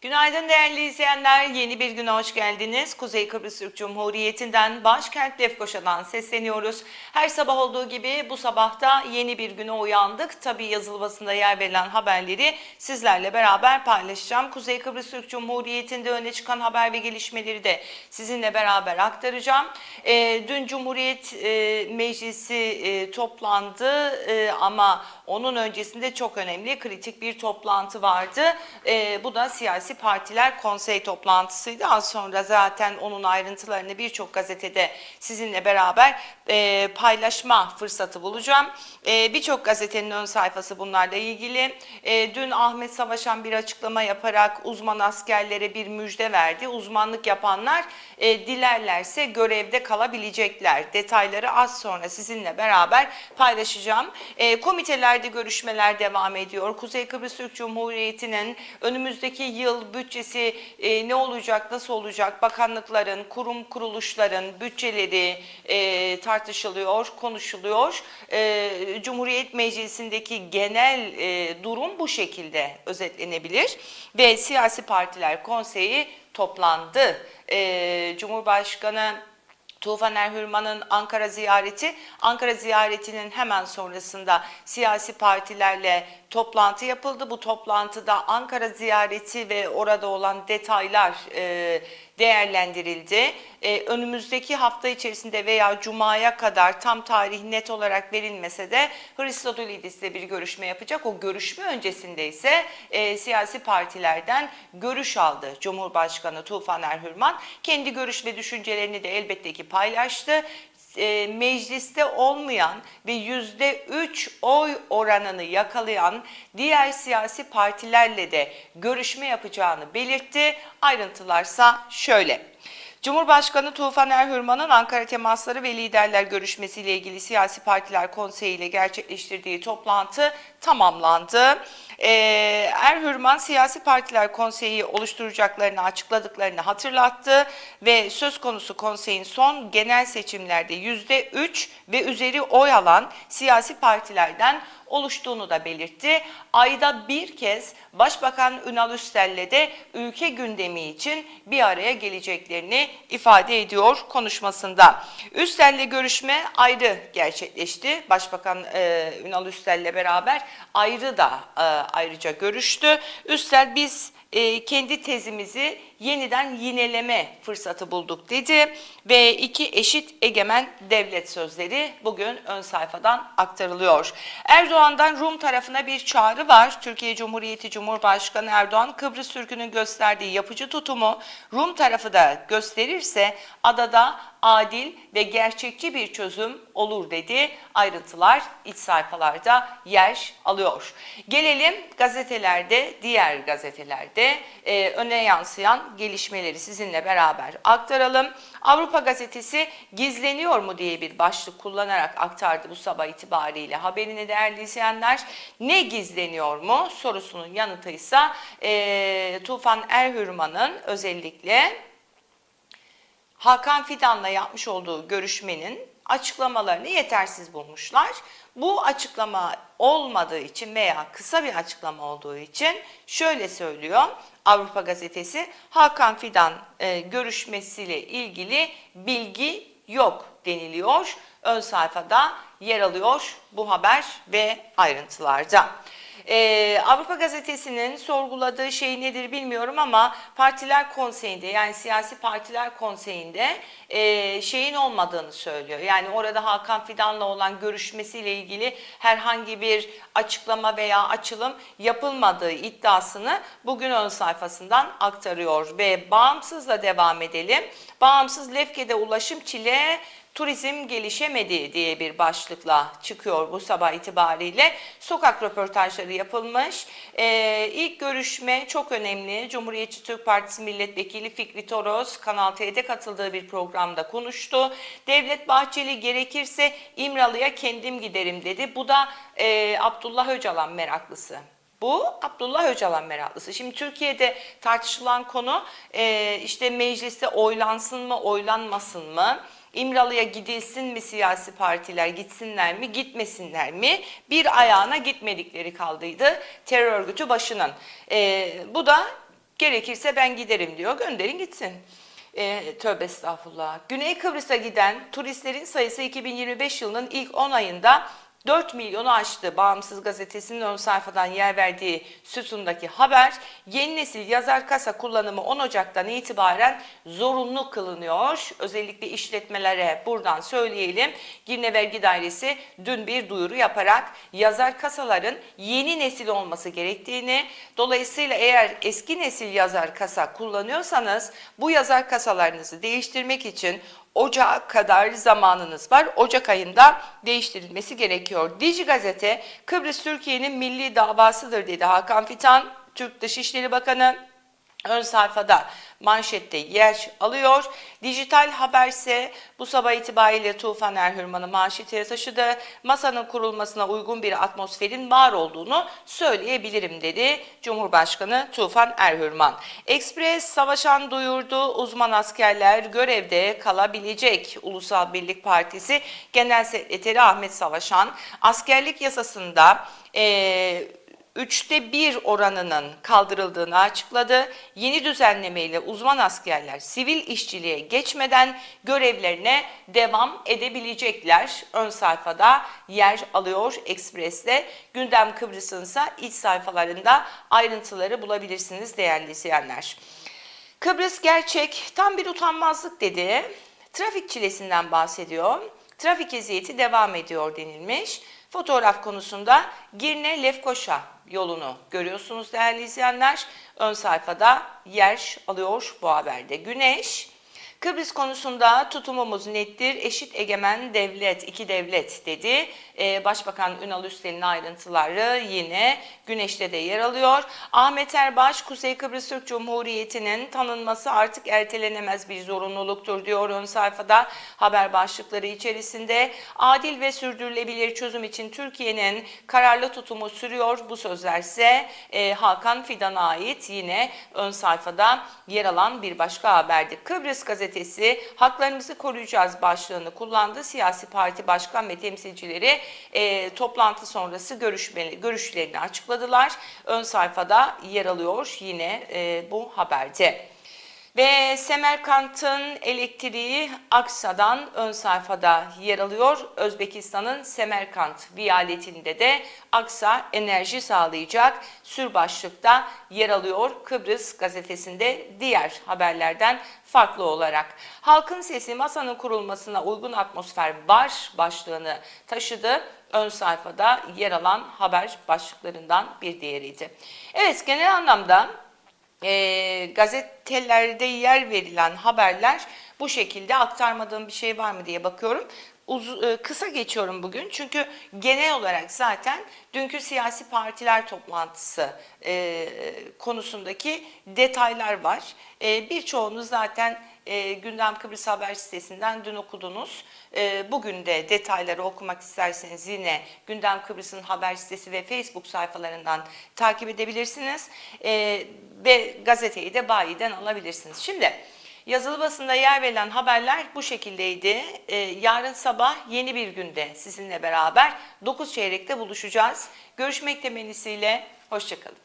Günaydın değerli izleyenler. Yeni bir güne hoş geldiniz. Kuzey Kıbrıs Türk Cumhuriyeti'nden başkent Lefkoşa'dan sesleniyoruz. Her sabah olduğu gibi bu sabahta yeni bir güne uyandık. Tabii yazılı basında yer verilen haberleri sizlerle beraber paylaşacağım. Kuzey Kıbrıs Türk Cumhuriyeti'nde öne çıkan haber ve gelişmeleri de sizinle beraber aktaracağım. Ee, dün Cumhuriyet e, Meclisi e, toplandı e, ama onun öncesinde çok önemli kritik bir toplantı vardı. E, bu da siyasi partiler konsey toplantısıydı. Az sonra zaten onun ayrıntılarını birçok gazetede sizinle beraber e, paylaşma fırsatı bulacağım. E, birçok gazetenin ön sayfası bunlarla ilgili. E, dün Ahmet Savaşan bir açıklama yaparak uzman askerlere bir müjde verdi. Uzmanlık yapanlar e, dilerlerse görevde kalabilecekler. Detayları az sonra sizinle beraber paylaşacağım. E, komitelerde görüşmeler devam ediyor. Kuzey Kıbrıs Türk Cumhuriyeti'nin önümüzdeki yıl bütçesi e, ne olacak, nasıl olacak? Bakanlıkların, kurum kuruluşların bütçeleri e, tartışılıyor, konuşuluyor. E, Cumhuriyet Meclisi'ndeki genel e, durum bu şekilde özetlenebilir ve siyasi partiler konseyi toplandı. E, Cumhurbaşkanı Tufan Erhürman'ın Ankara ziyareti, Ankara ziyaretinin hemen sonrasında siyasi partilerle toplantı yapıldı. Bu toplantıda Ankara ziyareti ve orada olan detaylar e, değerlendirildi. E, önümüzdeki hafta içerisinde veya Cuma'ya kadar tam tarih net olarak verilmese de Hristodolidis'le bir görüşme yapacak. O görüşme öncesinde ise e, siyasi partilerden görüş aldı Cumhurbaşkanı Tufan Erhürman. Kendi görüş ve düşüncelerini de elbette ki paylaştı e, mecliste olmayan ve yüzde üç oy oranını yakalayan diğer siyasi partilerle de görüşme yapacağını belirtti. Ayrıntılarsa şöyle. Cumhurbaşkanı Tufan Erhürman'ın Ankara temasları ve liderler görüşmesiyle ilgili siyasi partiler konseyi ile gerçekleştirdiği toplantı tamamlandı. Ee, Erhürman siyasi partiler konseyi oluşturacaklarını açıkladıklarını hatırlattı ve söz konusu konseyin son genel seçimlerde yüzde üç ve üzeri oy alan siyasi partilerden oluştuğunu da belirtti. Ayda bir kez Başbakan Ünal Üstel'le de ülke gündemi için bir araya geleceklerini ifade ediyor konuşmasında. Üstel'le görüşme ayrı gerçekleşti. Başbakan e, Ünal Üstel'le beraber ayrı da e, ayrıca görüştü. Üstel biz e, kendi tezimizi yeniden yineleme fırsatı bulduk dedi ve iki eşit egemen devlet sözleri bugün ön sayfadan aktarılıyor. Erdoğan'dan Rum tarafına bir çağrı var. Türkiye Cumhuriyeti Cumhurbaşkanı Erdoğan Kıbrıs Türk'ünün gösterdiği yapıcı tutumu Rum tarafı da gösterirse adada adil ve gerçekçi bir çözüm olur dedi. Ayrıntılar iç sayfalarda yer alıyor. Gelelim gazetelerde, diğer gazetelerde e, öne yansıyan gelişmeleri sizinle beraber aktaralım. Avrupa Gazetesi gizleniyor mu diye bir başlık kullanarak aktardı bu sabah itibariyle haberini değerli izleyenler. Ne gizleniyor mu sorusunun yanıtı ise e, Tufan Erhürman'ın özellikle Hakan Fidan'la yapmış olduğu görüşmenin açıklamalarını yetersiz bulmuşlar. Bu açıklama olmadığı için veya kısa bir açıklama olduğu için şöyle söylüyor Avrupa Gazetesi Hakan Fidan e, görüşmesiyle ilgili bilgi yok deniliyor. Ön sayfada yer alıyor bu haber ve ayrıntılarda. Ee, Avrupa Gazetesi'nin sorguladığı şey nedir bilmiyorum ama Partiler Konseyi'nde yani siyasi partiler konseyinde e, şeyin olmadığını söylüyor. Yani orada Hakan Fidan'la olan görüşmesiyle ilgili herhangi bir açıklama veya açılım yapılmadığı iddiasını bugün ön sayfasından aktarıyor ve bağımsızla devam edelim. Bağımsız Lefke'de ulaşım çile Turizm gelişemedi diye bir başlıkla çıkıyor bu sabah itibariyle. Sokak röportajları yapılmış. Ee, ilk görüşme çok önemli. Cumhuriyetçi Türk Partisi Milletvekili Fikri Toros Kanal T'de katıldığı bir programda konuştu. Devlet Bahçeli gerekirse İmralı'ya kendim giderim dedi. Bu da e, Abdullah Öcalan meraklısı. Bu Abdullah Öcalan meraklısı. Şimdi Türkiye'de tartışılan konu e, işte mecliste oylansın mı oylanmasın mı? İmralı'ya gidilsin mi siyasi partiler gitsinler mi gitmesinler mi? Bir ayağına gitmedikleri kaldıydı terör örgütü başının. E, bu da gerekirse ben giderim diyor gönderin gitsin. E, tövbe estağfurullah. Güney Kıbrıs'a giden turistlerin sayısı 2025 yılının ilk 10 ayında 4 milyonu aştı. Bağımsız gazetesinin ön sayfadan yer verdiği sütundaki haber, yeni nesil yazar kasa kullanımı 10 Ocak'tan itibaren zorunlu kılınıyor. Özellikle işletmelere buradan söyleyelim. Girne Vergi Dairesi dün bir duyuru yaparak yazar kasaların yeni nesil olması gerektiğini, dolayısıyla eğer eski nesil yazar kasa kullanıyorsanız bu yazar kasalarınızı değiştirmek için Ocağa kadar zamanınız var. Ocak ayında değiştirilmesi gerekiyor. Dici Gazete, Kıbrıs Türkiye'nin milli davasıdır dedi Hakan Fitan, Türk Dışişleri Bakanı. Ön sayfada manşette yer alıyor. Dijital haberse bu sabah itibariyle Tufan Erhürman'ı manşete taşıdı. Masanın kurulmasına uygun bir atmosferin var olduğunu söyleyebilirim dedi Cumhurbaşkanı Tufan Erhürman. Ekspres savaşan duyurdu. Uzman askerler görevde kalabilecek. Ulusal Birlik Partisi Genel Sekreteri Ahmet Savaşan askerlik yasasında eee üçte bir oranının kaldırıldığını açıkladı. Yeni düzenlemeyle uzman askerler sivil işçiliğe geçmeden görevlerine devam edebilecekler. Ön sayfada yer alıyor Ekspres'te. Gündem Kıbrıs'ın ise iç sayfalarında ayrıntıları bulabilirsiniz değerli izleyenler. Kıbrıs gerçek tam bir utanmazlık dedi. Trafik çilesinden bahsediyor. Trafik eziyeti devam ediyor denilmiş. Fotoğraf konusunda Girne Lefkoşa yolunu görüyorsunuz değerli izleyenler. Ön sayfada yer alıyor bu haberde. Güneş, Kıbrıs konusunda tutumumuz nettir, eşit egemen devlet, iki devlet dedi. Ee, Başbakan Ünal Üstel'in ayrıntıları yine Güneş'te de yer alıyor. Ahmet Erbaş, Kuzey Kıbrıs Türk Cumhuriyeti'nin tanınması artık ertelenemez bir zorunluluktur diyor ön sayfada haber başlıkları içerisinde. Adil ve sürdürülebilir çözüm için Türkiye'nin kararlı tutumu sürüyor. Bu sözler ise e, Hakan Fidan'a ait yine ön sayfada yer alan bir başka haberdi. Kıbrıs gazetesi haklarımızı koruyacağız başlığını kullandı. Siyasi parti başkan ve temsilcileri e, toplantı sonrası görüşmeli, görüşlerini açıkladılar. Ön sayfada yer alıyor yine e, bu haberde. Ve Semerkant'ın elektriği Aksa'dan ön sayfada yer alıyor. Özbekistan'ın Semerkant viyaletinde de Aksa enerji sağlayacak. Sür başlıkta yer alıyor Kıbrıs gazetesinde diğer haberlerden farklı olarak. Halkın sesi masanın kurulmasına uygun atmosfer var başlığını taşıdı. Ön sayfada yer alan haber başlıklarından bir diğeriydi. Evet genel anlamda e, gazetelerde yer verilen haberler bu şekilde aktarmadığım bir şey var mı diye bakıyorum. Uz, e, kısa geçiyorum bugün çünkü genel olarak zaten dünkü siyasi partiler toplantısı e, konusundaki detaylar var. E, birçoğunu zaten e, Gündem Kıbrıs Haber sitesinden dün okudunuz. E, bugün de detayları okumak isterseniz yine Gündem Kıbrıs'ın haber sitesi ve Facebook sayfalarından takip edebilirsiniz. E, ve gazeteyi de bayiden alabilirsiniz. Şimdi yazılı basında yer verilen haberler bu şekildeydi. E, yarın sabah yeni bir günde sizinle beraber 9 çeyrekte buluşacağız. Görüşmek temennisiyle, hoşçakalın.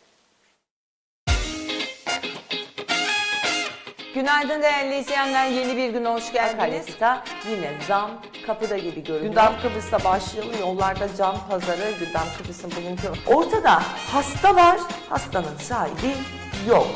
Günaydın değerli izleyenler. Yeni bir güne hoş geldiniz. Akaryakıta Yine zam kapıda gibi görünüyor. Gündem Kıbrıs'ta başlayalım. Yollarda can pazarı, Gündem Kıbrıs'ın bugünkü... Ortada hasta var, hastanın sahibi yok.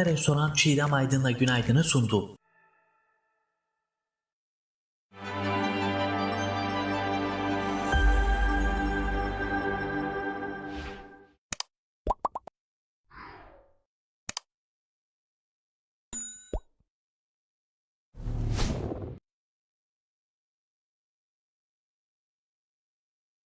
Marina Restoran Çiğdem Aydın'la günaydını sundu.